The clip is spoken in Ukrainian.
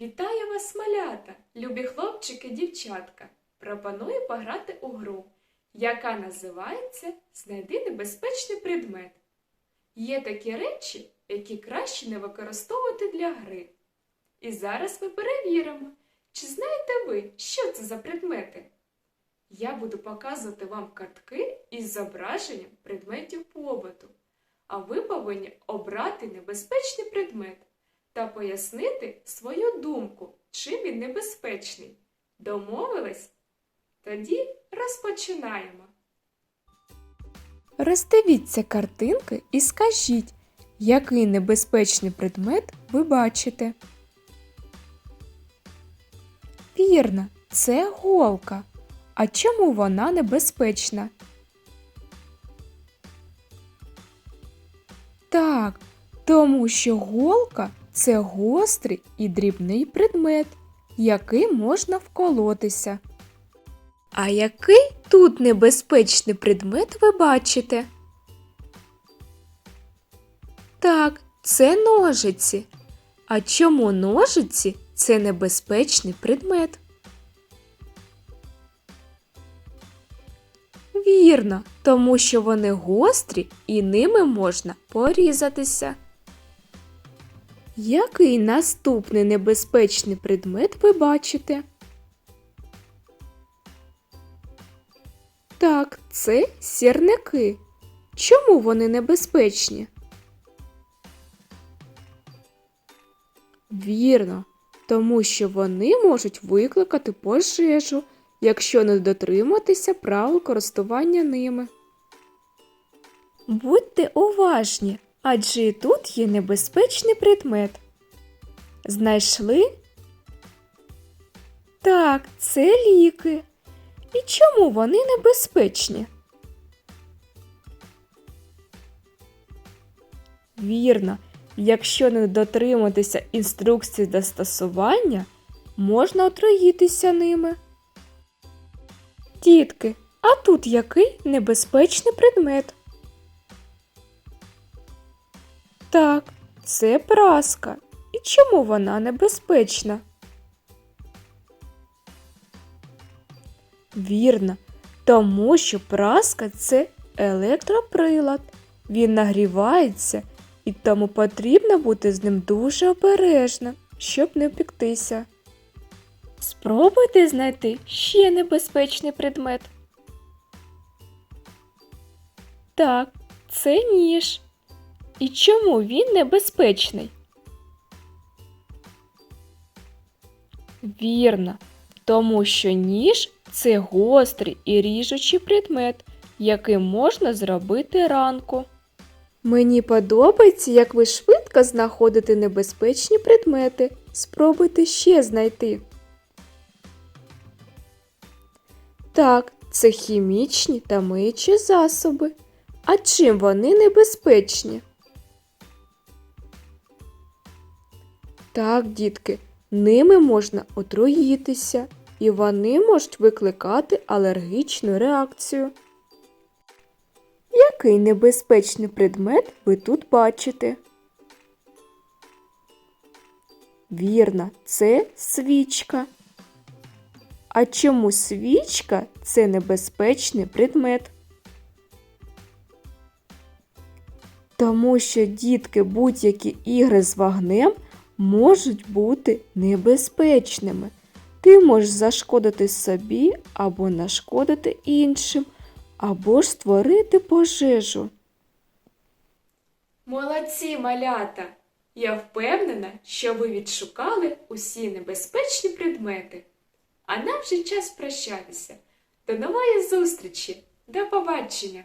Вітаю вас, малята, любі хлопчики, дівчатка. Пропоную пограти у гру, яка називається Знайди небезпечний предмет. Є такі речі, які краще не використовувати для гри. І зараз ми перевіримо, чи знаєте ви, що це за предмети. Я буду показувати вам картки із зображенням предметів побуту, а ви повинні обрати небезпечний предмет та пояснити свою думку, чим він небезпечний. Домовились? Тоді розпочинаємо. Роздивіться картинки і скажіть, який небезпечний предмет ви бачите. Вірно, це голка. А чому вона небезпечна? Так, тому що голка це гострий і дрібний предмет, який можна вколотися. А який тут небезпечний предмет ви бачите? Так, це ножиці. А чому ножиці це небезпечний предмет? Вірно, тому що вони гострі і ними можна порізатися. Який наступний небезпечний предмет ви бачите? Так, це сірники. Чому вони небезпечні? Вірно, тому що вони можуть викликати пожежу, якщо не дотриматися правил користування ними. Будьте уважні, адже і тут є небезпечний предмет. Знайшли? Так, це ліки. І чому вони небезпечні? Вірно, якщо не дотриматися інструкцій застосування, можна отруїтися ними. Дітки, а тут який небезпечний предмет? Так, це праска. І чому вона небезпечна? Вірно, тому що праска це електроприлад. Він нагрівається, і тому потрібно бути з ним дуже обережним, щоб не впіктися. Спробуйте знайти ще небезпечний предмет. Так, це ніж. І чому він небезпечний? Вірно, тому що ніж це гострий і ріжучий предмет, який можна зробити ранку. Мені подобається, як ви швидко знаходите небезпечні предмети. Спробуйте ще знайти. Так, це хімічні та миючі засоби. А чим вони небезпечні? Так, дітки, ними можна отруїтися, і вони можуть викликати алергічну реакцію. Який небезпечний предмет ви тут бачите? Вірно, це свічка. А чому свічка це небезпечний предмет? Тому що дітки будь-які ігри з вогнем можуть бути небезпечними. Ти можеш зашкодити собі або нашкодити іншим, або ж створити пожежу. Молодці, малята! Я впевнена, що ви відшукали усі небезпечні предмети. А нам вже час прощатися. До нової зустрічі! До побачення!